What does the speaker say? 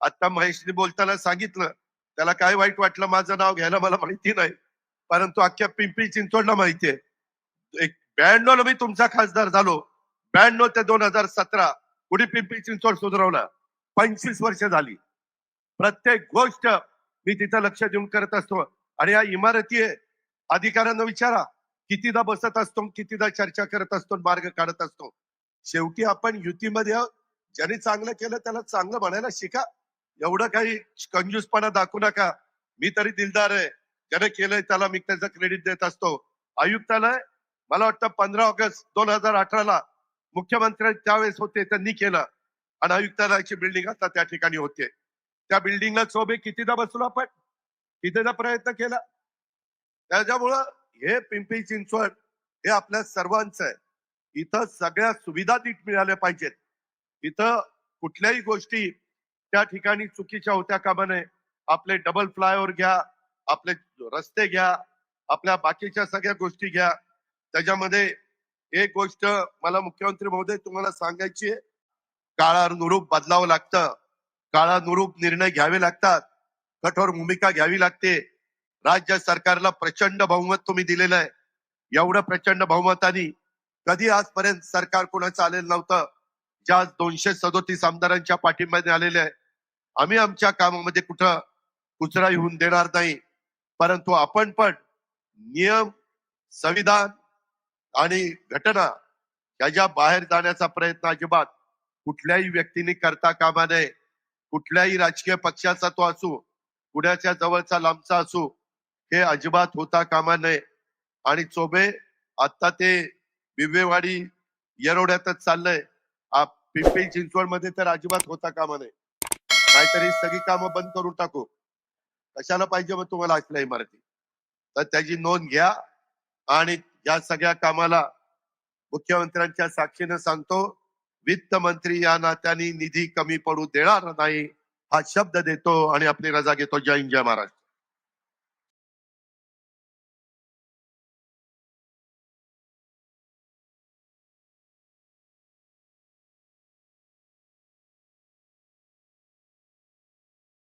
आता महेशने बोलताना सांगितलं त्याला काय वाईट वाटलं माझं नाव घ्यायला मला माहिती नाही परंतु अख्ख्या पिंपरी चिंचवडला माहितीये एक ब्याण्णव ला मी तुमचा खासदार झालो. ब्याण्णव ते दोन हजार सतरा कुणी पिंपरी चिंचवड सुधारवला? पंचवीस वर्ष झाली. प्रत्येक गोष्ट मी तिथं लक्ष देऊन करत असतो. आणि या इमारती अधिकाऱ्यांना विचारा कितीदा बसत असतो कितीदा चर्चा करत असतो मार्ग काढत असतो. शेवटी आपण युतीमध्ये ज्याने चांगलं केलं त्याला चांगलं म्हणायला शिका. एवढं काही कंजूसपणा दाखवू नका. मी तरी दिलदार आहे. ज्याने केलंय त्याला मी त्याचं क्रेडिट देत असतो. आयुक्तालय मला वाटतं पंधरा ऑगस्ट दोन हजार अठराला मुख्यमंत्री त्यावेळेस होते त्यांनी केलं. आणि आयुक्तालयाची बिल्डिंग आता त्या ठिकाणी होते. त्या बिल्डिंगला चोबे कितीदा बसलो आपण? कितीदा प्रयत्न केला? त्याच्यामुळं हे पिंपरी चिंचवड हे आपल्या सर्वांचं आहे. इथं सगळ्या सुविधा नीट मिळाल्या पाहिजेत. इथं कुठल्याही गोष्टी त्या ठिकाणी चुकीच्या होत्या कामा नये आपले डबल फ्लायओव्हर घ्या आपले रस्ते घ्या आपल्या बाकीच्या सगळ्या गोष्टी घ्या. त्याच्यामध्ये एक गोष्ट मला मुख्यमंत्री महोदय तुम्हाला सांगायची आहे. काळानुरूप बदलावं लागतं. काळानुरूप निर्णय घ्यावे लागतात. कठोर भूमिका घ्यावी लागते. राज्य सरकारला प्रचंड बहुमत तुम्ही दिलेलं आहे. एवढं प्रचंड बहुमतानी कधी आजपर्यंत सरकार कोणाचं आलेलं नव्हतं? ज्या दोनशे सदोतीस आमदारांच्या पाठिंब्याने आलेले आहे. आम्ही आमच्या कामामध्ये कुठं कुचरा येऊन देणार नाही. परंतु आपण पण नियम संविधान आणि घटना याच्या बाहेर जाण्याचा प्रयत्न अजिबात कुठल्याही व्यक्तीने करता कामा नये. कुठल्याही राजकीय पक्षाचा तो असू कुणाच्या जवळचा लांबचा असू हे अजिबात होता कामा नये. आणि चोबे आता ते बिबेवाडी येरवड्यातच चाललंय. पिंपरी चिंचवडमध्ये तर अजिबात होता कामा नये. नाहीतरी सगळी कामं बंद करून टाकू. कशाला पाहिजे मग तुम्हाला असल्या इमारती तर त्याची नोंद घ्या आणि या सगळ्या कामाला मुख्यमंत्र्यांच्या साक्षीनं सांगतो वित्त मंत्री या नात्याने निधी कमी पडू देणार नाही हा शब्द देतो आणि आपली रजा घेतो जय हिंद जय महाराष्ट्र.